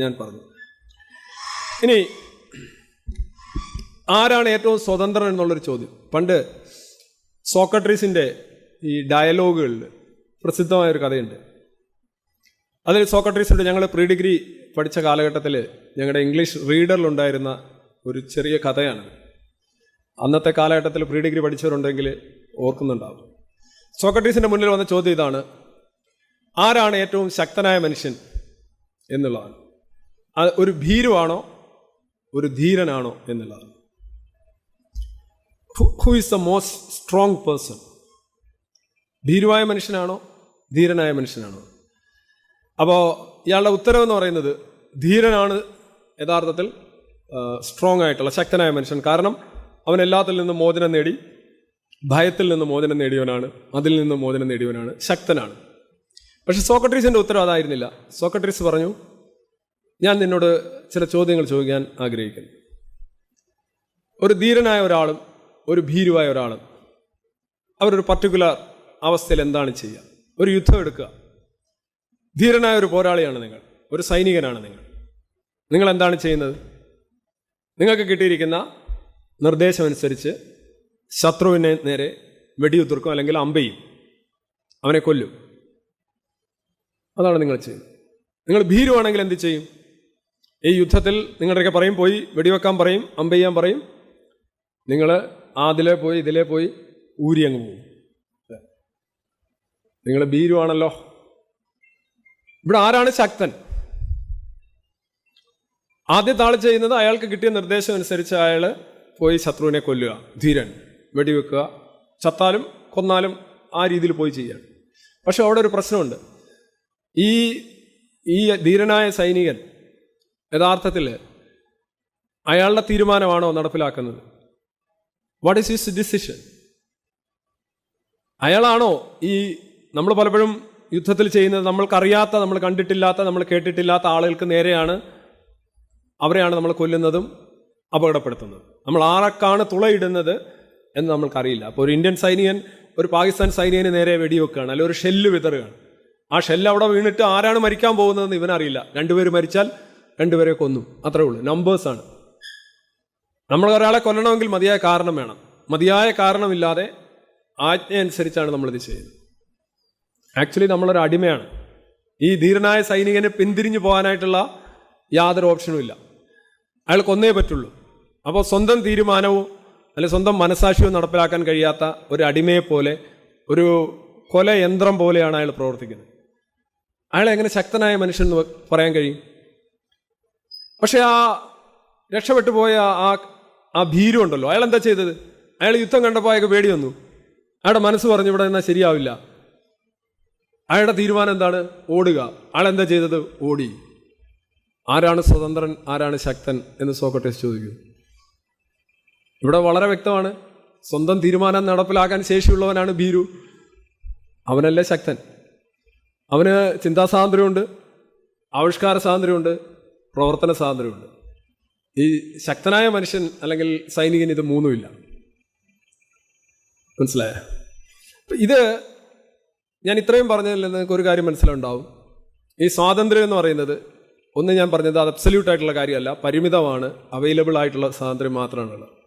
ഞാൻ പറഞ്ഞു. ഇനി ആരാണ് ഏറ്റവും സ്വതന്ത്രൻ എന്നുള്ളൊരു ചോദ്യം. പണ്ട് സോക്രട്ടീസിന്റെ ഈ ഡയലോഗുകളിൽ പ്രസിദ്ധമായൊരു കഥയുണ്ട്. അതിൽ സോക്രട്ടീസിന്റെ ഞങ്ങൾ പ്രീ ഡിഗ്രി പഠിച്ച കാലഘട്ടത്തിൽ ഞങ്ങളുടെ ഇംഗ്ലീഷ് റീഡറിലുണ്ടായിരുന്ന ഒരു ചെറിയ കഥയാണ്. അന്നത്തെ കാലഘട്ടത്തിൽ പ്രീ ഡിഗ്രി പഠിച്ചവരുണ്ടെങ്കിൽ ഓർക്കുന്നുണ്ടാവും. സോക്രട്ടീസിന്റെ മുന്നിൽ വന്ന ചോദ്യം ഇതാണ് ആരാണ് ഏറ്റവും ശക്തനായ മനുഷ്യൻ എന്നുള്ളതാണ്. ഒരു ഭീരുവാണോ? ഒരു ധീരനാണോ എന്നുള്ളത്. Who is the most strong person ഭീരുവായ മനുഷ്യനാണോ? ധീരനായ മനുഷ്യനാണോ? അപ്പോൾ ഇയാളുടെ ഉത്തരവെന്ന് പറയുന്നത് ധീരനാണ് യഥാർത്ഥത്തിൽ സ്ട്രോങ് ആയിട്ടുള്ള ശക്തനായ മനുഷ്യൻ. കാരണം അവൻ എല്ലാത്തിൽ നിന്നും മോചനം നേടി ഭയത്തിൽ നിന്ന് മോചനം നേടിയവനാണ് അതിൽ നിന്ന് മോചനം നേടിയവനാണ് ശക്തനാണ്. പക്ഷെ സോക്രട്ടീസിന്റെ ഉത്തരവ് അതായിരുന്നില്ല. സോക്രട്ടീസ് പറഞ്ഞു ഞാൻ നിന്നോട് ചില ചോദ്യങ്ങൾ ചോദിക്കാൻ ആഗ്രഹിക്കുന്നു. ഒരു ധീരനായ ഒരാളും ഒരു ഭീരുവായ ഒരാളും അവരൊരു പർട്ടിക്കുലർ അവസ്ഥയിൽ എന്താണ് ചെയ്യുക? ഒരു യുദ്ധം എടുക്കുക. ധീരനായ ഒരു പോരാളിയാണ് നിങ്ങൾ ഒരു സൈനികനാണ് നിങ്ങൾ. നിങ്ങൾ എന്താണ് ചെയ്യുന്നത്? നിങ്ങൾക്ക് കിട്ടിയിരിക്കുന്ന നിർദ്ദേശമനുസരിച്ച് ശത്രുവിനെ നേരെ വെടിയുതിർക്കും അല്ലെങ്കിൽ അമ്പയും അവനെ കൊല്ലും. അതാണ് നിങ്ങൾ ചെയ്യുന്നത്. നിങ്ങൾ ഭീരുവാണെങ്കിൽ എന്ത് ചെയ്യും? ഈ യുദ്ധത്തിൽ നിങ്ങളുടെയൊക്കെ പറയും പോയി വെടിവെക്കാൻ പറയും അമ്പ ചെയ്യാൻ പറയും. നിങ്ങൾ അതിലെ പോയി ഇതിലെ പോയി ഊരി അങ്ങ് പോകും. നിങ്ങൾ ഭീരുവാണല്ലോ ഇവിടെ ആരാണ് ശക്തൻ? ആദ്യത്തെ ആൾ ചെയ്യുന്നത് അയാൾക്ക് കിട്ടിയ നിർദ്ദേശം അനുസരിച്ച് അയാൾ പോയി ശത്രുവിനെ കൊല്ലുക ധീരൻ വെടിവെക്കുക ചത്താലും കൊന്നാലും ആ രീതിയിൽ പോയി ചെയ്യാണ് പക്ഷെ അവിടെ ഒരു പ്രശ്നമുണ്ട്. ഈ ഈ ധീരനായ സൈനികൻ യഥാർത്ഥത്തിൽ അയാളുടെ തീരുമാനമാണോ നടപ്പിലാക്കുന്നത്? വാട്ട് ഈസ് ഹിസ് ഡിസിഷൻ അയാളാണോ ഈ നമ്മൾ പലപ്പോഴും യുദ്ധത്തിൽ ചെയ്യുന്നത് നമ്മൾക്കറിയാത്ത നമ്മൾ കണ്ടിട്ടില്ലാത്ത നമ്മൾ കേട്ടിട്ടില്ലാത്ത ആളുകൾക്ക് നേരെയാണ് അവരെയാണ് നമ്മൾ കൊല്ലുന്നതും അപകടപ്പെടുത്തുന്നത്. നമ്മൾ ആരൊക്കെയാണ് തുളയിടുന്നത് എന്ന് നമ്മൾക്കറിയില്ല. അപ്പോൾ ഒരു ഇന്ത്യൻ സൈനികൻ ഒരു പാകിസ്ഥാൻ സൈനികന് നേരെ വെടിവെക്കുകയാണ് അല്ലെങ്കിൽ ഒരു ഷെല്ല് വിതറുകയാണ്. ആ ഷെല്ല് അവിടെ വീണിട്ട് ആരാണ് മരിക്കാൻ പോകുന്നതെന്ന് ഇവനറിയില്ല. രണ്ടുപേർ മരിച്ചാൽ രണ്ടുപേരെ കൊന്നു. അത്രേ ഉള്ളൂ. നമ്പേഴ്സാണ് നമ്മൾ ഒരാളെ കൊല്ലണമെങ്കിൽ മതിയായ കാരണം വേണം. മതിയായ കാരണമില്ലാതെ ആജ്ഞ അനുസരിച്ചാണ് നമ്മളിത് ചെയ്യുന്നത്. ആക്ച്വലി നമ്മളൊരു അടിമയാണ്. ഈ ധീരനായ സൈനികന് പിന്തിരിഞ്ഞു പോകാനായിട്ടുള്ള യാതൊരു ഓപ്ഷനും ഇല്ല. അയാൾ കൊന്നേ പറ്റുള്ളൂ. അപ്പോൾ സ്വന്തം തീരുമാനവും അല്ലെ സ്വന്തം മനസാക്ഷിയും നടപ്പിലാക്കാൻ കഴിയാത്ത ഒരു അടിമയെ പോലെ ഒരു കൊല യന്ത്രം പോലെയാണ് അയാൾ പ്രവർത്തിക്കുന്നത്. അയാൾ എങ്ങനെ ശക്തനായ മനുഷ്യൻ എന്ന് പറയാൻ കഴിയും? പക്ഷെ ആ രക്ഷപ്പെട്ടു പോയ ആ ആ ഭീരു ഉണ്ടല്ലോ. അയാൾ എന്താ ചെയ്തത്? അയാൾ യുദ്ധം കണ്ടപ്പോൾ അയാൾക്ക് പേടി വന്നു. അയാളുടെ മനസ്സ് പറഞ്ഞു ഇവിടെ എന്നാൽ ശരിയാവില്ല. അയാളുടെ തീരുമാനം എന്താണ്? ഓടുക. എന്താ ചെയ്തത്? ഓടി. ആരാണ് സ്വതന്ത്രൻ? ആരാണ് ശക്തൻ? എന്ന് സോക്രട്ടീസ് ചോദിക്കുന്നു. ഇവിടെ വളരെ വ്യക്തമാണ്. സ്വന്തം തീരുമാനം നടപ്പിലാക്കാൻ ശേഷിയുള്ളവനാണ് ഭീരു. അവനല്ലേ ശക്തൻ. അവന് ചിന്താസ്വാതന്ത്ര്യമുണ്ട്. ആവിഷ്കാര സ്വാതന്ത്ര്യമുണ്ട്. പ്രവർത്തന സ്വാതന്ത്ര്യമുണ്ട്. ഈ ശക്തനായ മനുഷ്യൻ അല്ലെങ്കിൽ സൈനികൻ ഇത് മൂന്നുമില്ല. മനസ്സിലായ? ഇത് ഞാൻ ഇത്രയും പറഞ്ഞതിൽ നിന്ന് നിങ്ങൾക്ക് ഒരു കാര്യം മനസ്സിലുണ്ടാവും. ഈ സ്വാതന്ത്ര്യം എന്ന് പറയുന്നത് ഒന്ന് ഞാൻ പറഞ്ഞത് അത് അബ്സല്യൂട്ട് ആയിട്ടുള്ള കാര്യമല്ല. പരിമിതമാണ്. അവൈലബിൾ ആയിട്ടുള്ള സ്വാതന്ത്ര്യം മാത്രമാണുള്ളത്.